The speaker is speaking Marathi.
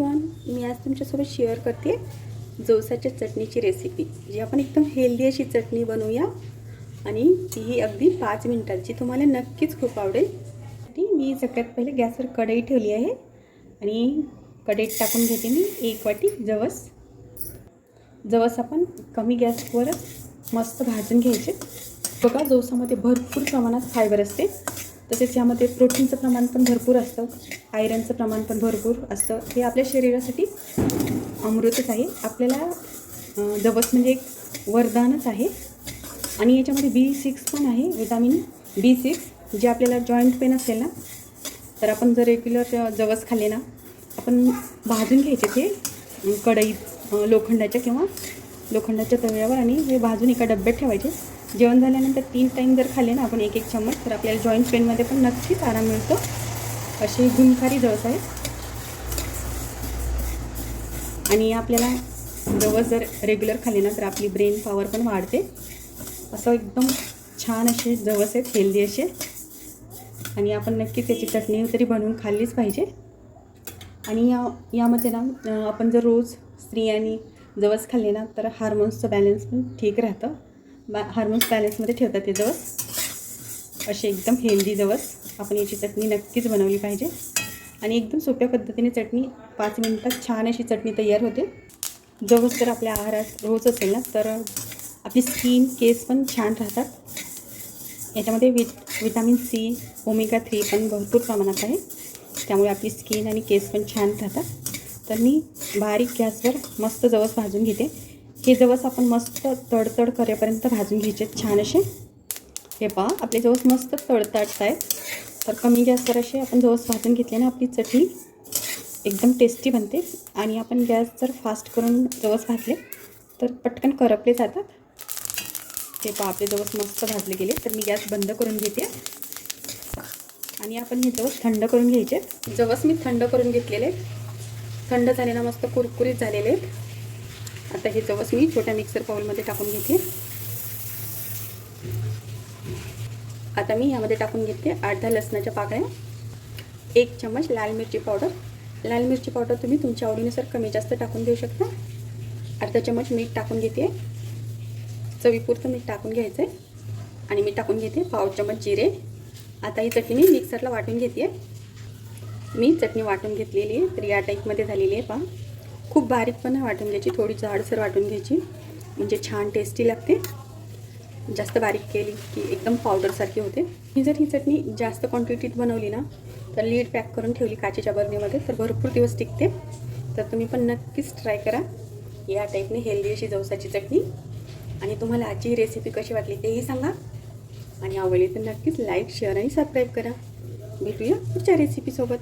एव्हरीवन मी आज तुमच्यासोबत शेअर करते जवसाच्या चटणीची रेसिपी जी आपण एकदम हेल्दी अशी चटणी बनवूया. आणि तीही अगदी पाच मिनिटांची. तुम्हाला नक्कीच खूप आवडेल. ती मी सगळ्यात पहिले गॅसवर कढई ठेवली आहे. आणि कढईत टाकून घेते मी एक वाटी जवस. जवस आपण कमी गॅसवरच मस्त भाजून घ्यायचे. बघा जवसामध्ये भरपूर प्रमाणात फायबर असते. तसेच यामध्ये प्रोटीनचं प्रमाण पण भरपूर असतं आयरनचं प्रमाण पण भरपूर असतं. हे आपल्या शरीरासाठी अमृतच आहे. आपल्याला जवस म्हणजे एक वरदानच आहे. आणि याच्यामध्ये बी सिक्स पण आहे विटामिन बी सिक्स जे आपल्याला जॉईंट पेन असेल ना तर आपण जर रेग्युलर जवस खाल्ले ना आपण भाजून घ्यायचे ते कढईत लोखंडाच्या किंवा लोखंडाच्या तव्यावर आणि हे भाजून एका डब्यात ठेवायचे. जेवण झाल्यानंतर तीन टाईम जर खाल्ले ना आपण एक एक चम्मच तर आपल्याला जॉईंट पेनमध्ये पण नक्कीच आराम मिळतो. असे गुणकारी जवस आहेत आणि आपल्याला जवस जर रेग्युलर खाल्ले ना तर आपली ब्रेन पॉवर पण वाढते. असं एकदम छान असे जवस आहेत हेल्दी असे. आणि आपण नक्कीच त्याची चटणी तरी बनवून खाल्लीच पाहिजे. आणि या यामध्ये ना आपण जर रोज स्त्रियांनी जवस खाल्ले ना तर हार्मोन्सचं बॅलन्स पण ठीक राहतं. बा हार्मोन्स बॅलन्समध्ये ठेवतात ते जवस असे एकदम हेल्दी जवस आपण याची चटणी नक्कीच बनवली पाहिजे. आणि एकदम सोप्या पद्धतीने चटणी पाच मिनटात छान अशी चटणी तयार होते. जवस जर आपल्या आहारात रोज असेल ना तर आपली स्किन केस पण छान राहतात. याच्यामध्ये विट विटॅमिन सी ओमेगा थ्री पण भरपूर प्रमाणात आहे. त्यामुळे आपली स्किन आणि केस पण छान राहतात. तर मी बारीक गॅसवर मस्त जवस भाजून घेते. हे जवस आपण मस्त तडतड करेपर्यंत भाजून घ्यायचे छान असे. हे पहा आपले जवस मस्त तडतडत आहेत तर कमी गॅसवर असे आपण जवस भाजून घेतले ना आपली चटणी एकदम टेस्टी बनते. आणि आपण गॅस जर फास्ट करून जवस भाजले तर पटकन करपले जातात. हे पहा आपले जवस मस्त भाजले गेले. तर मी गॅस बंद करून घेते. आणि आपण हे जवस थंड करून घ्यायचे जवस मी थंड करून घेतलेले थंड झाले ना मस्त कुरकुरीत झालेले आहेत. आता हे जवस मी छोट्या मिक्सर बाउलमध्ये टाकून घेते. आता मी यामध्ये टाकून घेते अर्धा लसणाच्या पाकळ्या एक चम्मच लाल मिरची पावडर. लाल मिरची पावडर तुम्ही तुमच्या आवडीनुसार कमी जास्त टाकून देऊ शकता. अर्धा चम्मच मीठ टाकून घेते. चवीपुरतं मीठ टाकून घ्यायचं आहे आणि मी टाकून घेते पाव चम्मच जिरे. आता ही चटणी मी मिक्सरला वाटून घेते. मी चटणी वाटून घेतलेली आहे. तर या टाईपमध्ये झालेली आहे पहा. खूप बारीक पण वाटून घ्यायची. थोडी जाडसर वाटून घ्यायची. म्हणजे छान टेस्टी लागते. जास्त बारीक केली की एकदम पावडरसारखी होते. ही जर ही चटणी जास्त क्वांटिटीत बनवली ना तर लीड पॅक करून ठेवली काचेच्या बरणीमध्ये तर भरपूर दिवस टिकते. तर तुम्ही पण नक्कीच ट्राय करा. या टाईपने हेल्दी अशी जवसाची चटणी. आणि तुम्हाला आजची रेसिपी कशी वाटली तेही सांगा. आणि आवडली तर नक्कीच लाईक शेअर आणि सबस्क्राईब करा. भेटूया पुढच्या रेसिपीसोबत